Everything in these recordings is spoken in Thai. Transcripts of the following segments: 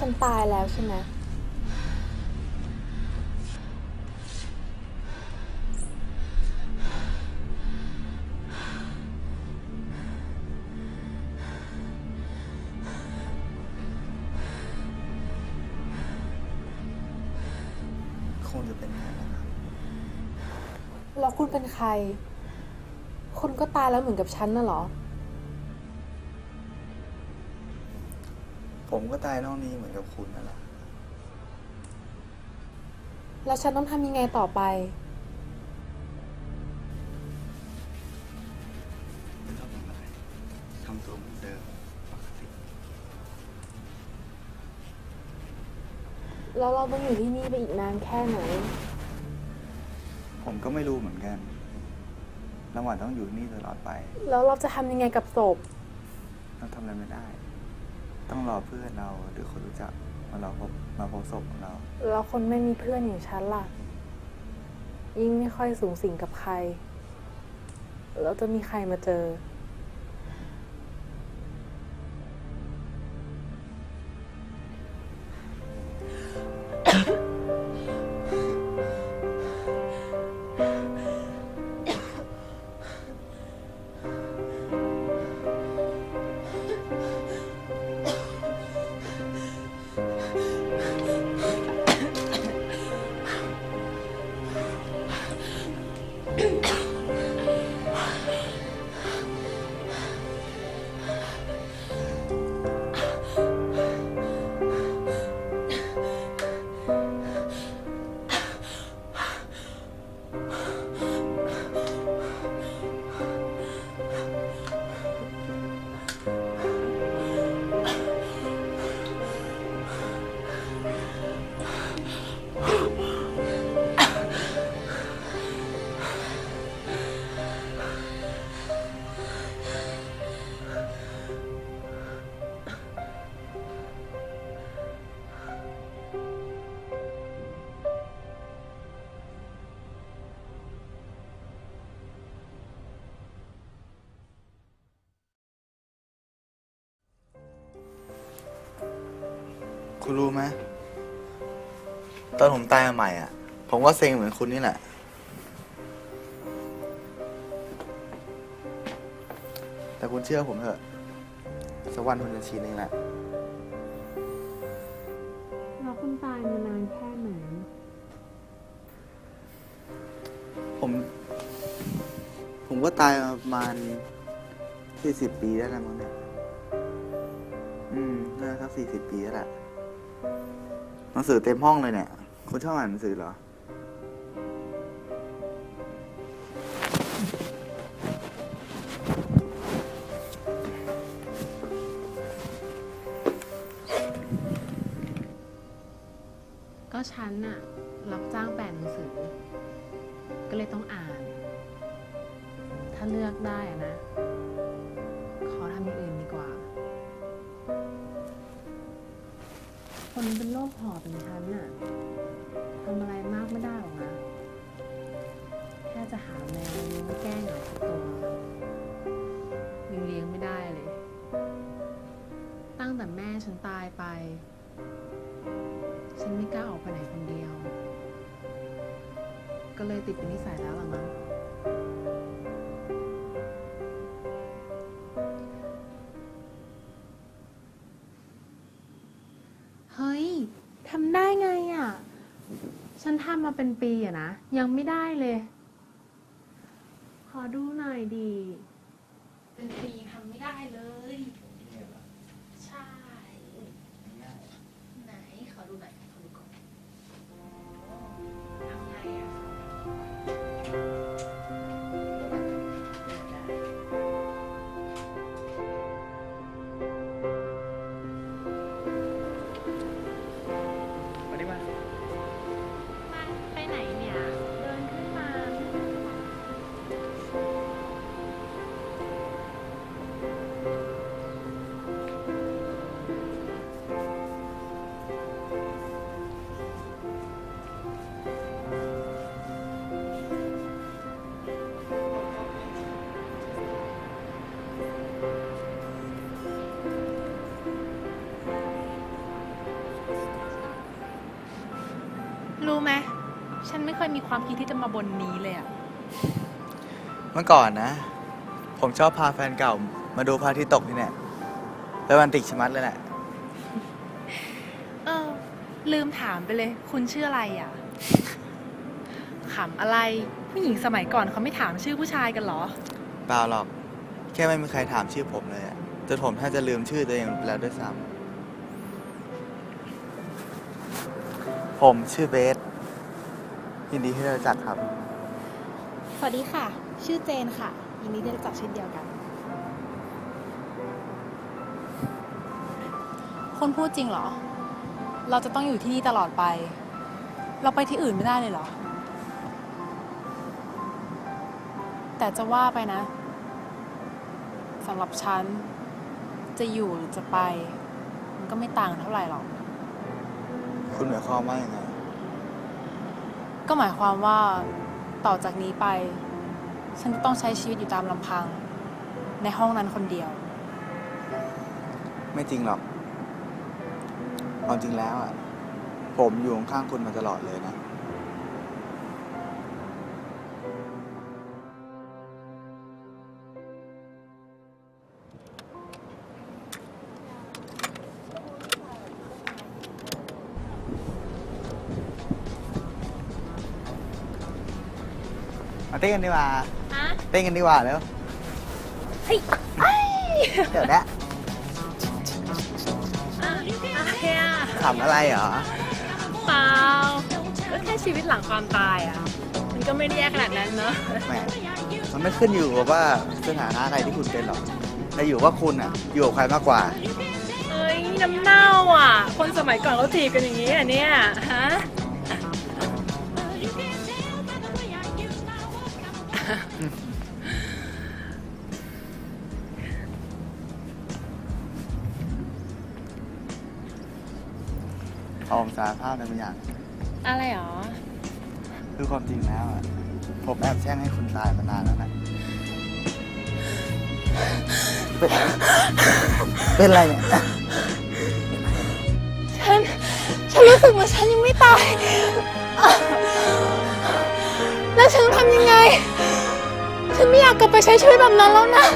ฉันตายแล้วใช่ไหมคงจะเป็นอย่างนั้นนะครับแล้วคุณเป็นใคร คุณก็ตายแล้วเหมือนกับฉันน่ะเหรอ ผมก็ตายนอกนี้เหมือนกับคุณนั่นแหละ แล้วฉันต้องทำยังไงต่อไป ไม่ต้องทำอะไรทำตัวเหมือนเดิมปกติ แล้วเราต้องอยู่ที่นี่ไปอีกนานแค่ไหน ผมก็ไม่รู้เหมือนกันน้ำหวานต้องอยู่นี่ตลอดไป แล้วเราจะทำยังไงกับศพ เราทำอะไรไม่ได้ ต้องรอเพื่อนเราหรือคนรู้จักมาเราพบมาพบศพของเรา แล้วคนไม่มีเพื่อนอย่างฉันล่ะ ยิ่งไม่ค่อยสูงสิงกับใคร แล้วจะมีใครมาเจอ คุณรู้ไหมตอนผมตายมาใหม่อะ ผมก็เซ็งเหมือนคุณนี่แหละ แต่คุณเชื่อผมเถอะสักวันคุณจะชินเองแหละ แล้วคุณตายมานานแค่ไหน ผม ผมก็ตายมาประมาณสี่สิบปีได้แล้วมั้งเนี่ย อืมน่าสักสี่สิบปีแล้วแหละ หนังสือเต็มห้องเลยเนี่ย คุณชอบอ่านหนังสือเหรอ ก็ฉันน่ะ รับจ้างแปลหนังสือ ก็เลยต้องอ่าน ถ้าเลือกได้อะนะ คนเป็นโรคหอบอย่างฉันน่ะทำอะไรมากไม่ได้หรอกนะ แค่จะหาแมวเลี้ยงมาแกล้งหน่อยสักตัวยังเลี้ยงไม่ได้เลย ตั้งแต่แม่ฉันตายไป ฉันไม่กล้าออกไปไหนคนเดียว ก็เลยติดเป็นนิสัยแล้วล่ะมั้ง เป็นปีอะนะยังไม่ได้เลย รู้ไหมฉันไม่เคยมีความคิดที่จะมาบนนี้เลยอะเมื่อก่อนนะ ผมชอบพาแฟนเก่า มาดูพระอาทิตย์ตกที่เนี่ยแล้ววันติกชะมัดเลยแหละเออ ลืมถามไปเลย คุณชื่ออะไรอะขำอะไร ผู้หญิงสมัยก่อนเขาไม่ถามชื่อผู้ชายกันเหรอ เปล่าหรอก แค่ไม่มีใครถามชื่อผมเลยอะจนผมแทบจะลืมชื่อตัวเองไปแล้วด้วยซ้ ผมชื่อเบสยินดีที่ได้รู้จักครับ สวัสดีค่ะ ชื่อเจนค่ะ ยินดีที่ได้รู้จักเช่นเดียวกัน คนพูดจริงเหรอ เราจะต้องอยู่ที่นี่ตลอดไป เราไปที่อื่นไม่ได้เลยเหรอ แต่จะว่าไปนะสำหรับฉัน จะอยู่หรือจะไป มันก็ไม่ต่างกันเท่าไหร่หรอก คุณหมายความว่ายังไง ก็หมายความว่าต่อจากนี้ไป ฉันจะต้องใช้ชีวิตอยู่ตามลำพัง ในห้องนั้นคนเดียว ไม่จริงหรอกเอาจริงแล้วอะ ผมอยู่ข้างๆคุณมาตลอดเลยนะ มาเต้นกันดีกว่าเต้นกันดีกว่าแล้วเฮ้ยเดี๋ยวนะอะไรอะขำอะไรเหรอเปล่าก็แค่ชีวิตหลังความตายอะ มันก็ไม่ได้แย่ขนาดนั้นเนอะแหมมันไม่ขึ้นอยู่กับว่าสถานะอะไรที่คุณเป็นหรอกแต่อยู่ว่าคุณอะอยู่กับใครมากกว่า เอ้ยน้ำเน่าอะ คนสมัยก่อนเขาจีบกันอย่างนี้อะเนี่ยฮะ ผมสารภาพในบางอย่าง อะไรหรอ คือความจริงแล้วอะผมแอบแช่งให้คุณตายมานานแล้วนะ เป็นเป็นอะไรเนี่ยฉัน ฉันรู้สึกว่าฉันยังไม่ตาย แล้วฉันทำยังไง ฉันไม่อยากกลับไปใช้ชีวิตแบบนั้นแล้วนะ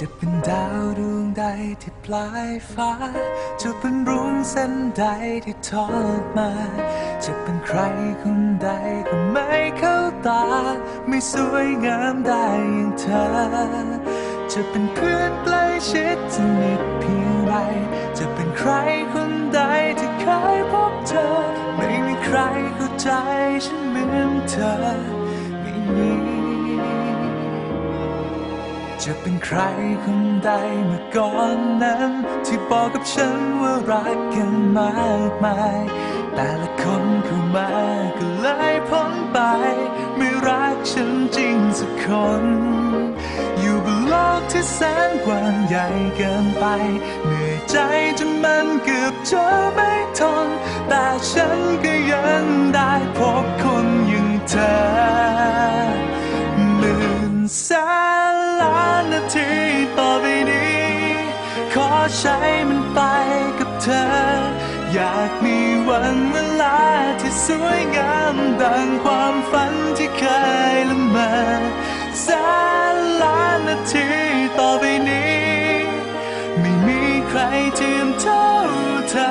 จะเป็นดาวดวงใดที่ปลายฟ้า จะเป็นรุ้งเส้นใดที่ทอดมา จะเป็นใครคนใดก็ไม่เข้าตา ไม่สวยงามได้อย่างเธอ จะเป็นเพื่อนใกล้ชิดสนิทเพียงไร จะเป็นใครคนใดที่เคยพบเธอ ไม่มีใครเข้าใจฉันเหมือนเธอ จะเป็นใครคนใดเมื่อก่อนนั้น ที่บอกกับฉันว่ารักกันมากมาย แต่ละคนเข้ามาก็เลยพ้นไป ไม่รักฉันจริงสักคน อยู่บนโลกที่แสนกว้างใหญ่เกินไป เหนื่อยใจจนมันเกือบจะไม่ทน แต่ฉันก็ยังได้พบคนอย่างเธอหมื่นแสน ใช้มันไปกับเธอ อยากมีวันเวลาที่สวยงามดังความฝันที่เคยละเมอแสนล้านนาทีต่อไปนี้ ไม่มีใครเทียมเท่าเธอ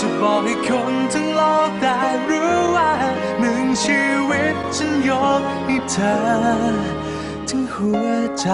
จะบอกให้คนทั้งโลกได้รู้ว่าหนึ่งชีวิตฉันยกให้เธอ ทั้งหัวใจ